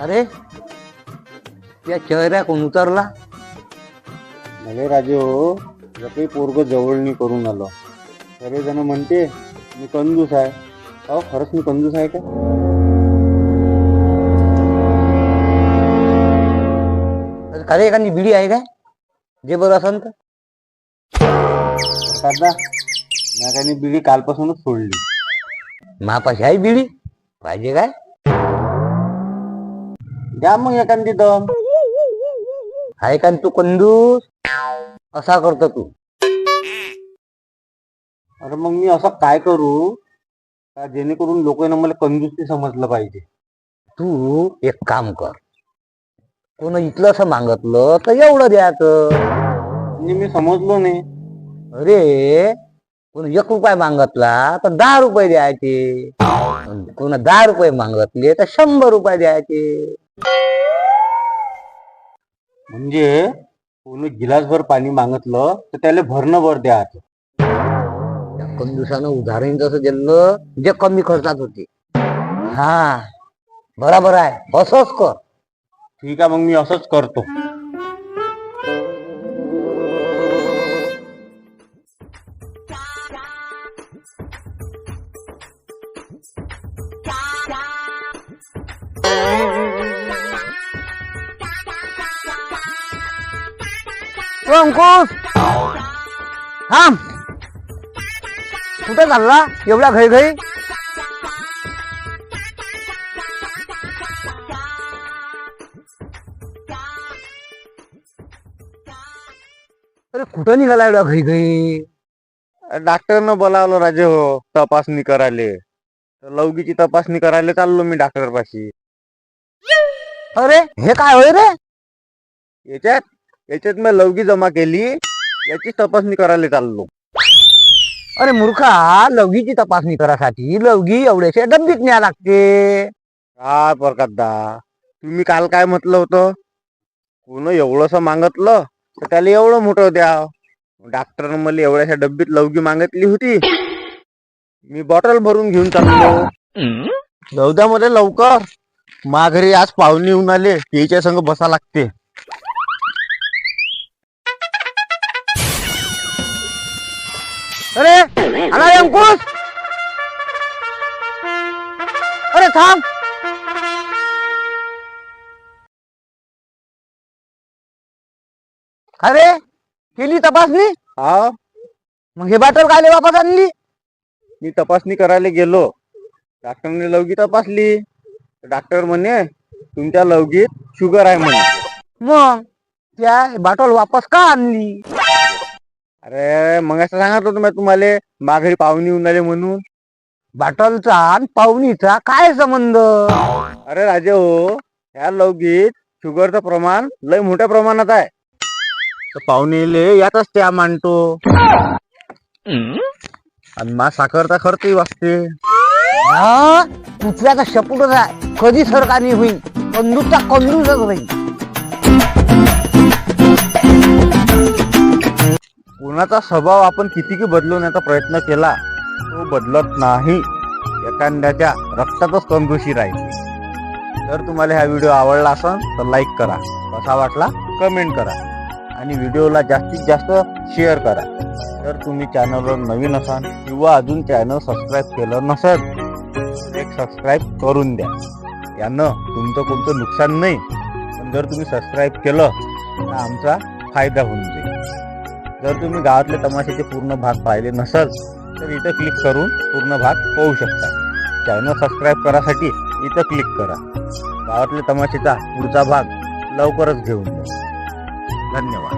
अरे त्या चेहऱ्या कोण उतरला? भले राजे हो काही पोरग जवळणी करून आलो सर्व जण म्हणते मी कंजूस आहे. अहो खरंच मी कंजूस आहे का? अरे खरे एखादी बिडी आहे काय? जे बरं असन तर. दादा मी काही बिडी कालपासूनच सोडली. महापाशी आहे बिडी? पाहिजे काय? द्या मग एखादी दम आहे का तू कंदूस असा करतो तू. अरे मग मी असं काय करू? का जेणेकरून लोकांना मला कंजूस समजलं पाहिजे. तू एक काम कर. कोण इथलं असं मागतलं तर एवढं द्यायचं. म्हणजे मी समजलो नाही. अरे कोण एक रुपये मागतला तर दहा रुपये द्यायचे. कोण दहा रुपये मागतले तर शंभर रुपये द्यायचे. म्हणजे कोणी गिलासभर पाणी मागितलं तर त्याला भरणं भर द्यायचं त्या कंदुसानं उदाहरण तसं दिलं जे कमी खर्चात होते. हा बराबर आहे. असंच कर. ठीक आहे मग मी असंच करतो. ओ अंकुश थांब. कुठे चालला? एवढ्या घाई घाई अरे कुठं निघाला एवढ्या घाई घाई डॉक्टरनं बोलावलं राजे हो तपासणी करायले. तर लवकीची तपासणी करायला चाललो मी डॉक्टर पाशी अरे हे काय होय रे? याच्यात याच्यात मी लवकी जमा केली याची तपासणी करायला चाललो. अरे मूर्खा लवगीची तपासणी करासाठी लवगी एवढ्याशा डब्बीत न्या लागते. काय प्रकाशदा तुम्ही काल काय म्हटलं होतं? कोण एवढंसं मागतलं? तर त्याला एवढं मोठं द्या डॉक्टरनं मला एवढ्याशा डब्बीत लवगी मागितली होती. मी बॉटल भरून घेऊन चाललो. जाऊ मध्ये लवकर. माघरी आज पाहुणे येऊन आले त्याच्या संग बसा लागते. अरे आला रे अंकुश? अरे थांब. अरे केली तपासणी? हा. मग हे बाटल काय वापस आणली? मी तपासणी करायला गेलो. डॉक्टरने लवगी तपासली. डॉक्टर म्हणे तुमच्या लवगीत शुगर आहे म्हणे. मग त्या बाटल वापस का आणली? अरे मग असं सांगत होतो मी तुम्हाला माघारी पाहुणे येऊन आले म्हणून. बाटलचा आणि पाहुणीचा काय संबंध? अरे राजे हो ह्या लौकिक शुगरचं प्रमाण लय मोठ्या प्रमाणात आहे. तर पाहुणेले यातच त्या मांडतो. आणि मा साखरचा खर्चही वाचते. हा कुठल्याचा शपूटच आहे. कधी सरकारने होईल कंदूचा कंदूसच होईल कुणाचा स्वभाव आपण कितीही बदलवण्याचा प्रयत्न केला तो बदलत नाही. एखाद्याच्या रक्तातच कंदुशी राहील जर तुम्हाला हा व्हिडिओ आवडला असेल तर लाईक करा. कसा वाटला? कमेंट करा. आणि व्हिडिओला जास्तीत जास्त शेअर करा. जर तुम्ही चॅनलवर नवीन असाल किंवा अजून चॅनल सबस्क्राईब केलं नसेल एक सबस्क्राईब करून द्या. यानं तुमचं कोणतं नुकसान नाही. पण जर तुम्ही सबस्क्राईब केलं तर आमचा फायदा होऊन जाईल. जर तुम्ही गावातले तमाशाचे पूर्ण भाग पाहिले नसाल तर इथं क्लिक करून पूर्ण भाग पाहू शकता. चॅनल सबस्क्राईब करासाठी इथं क्लिक करा. गावातले तमाशेचा पुढचा भाग लवकरच घेऊन धन्यवाद.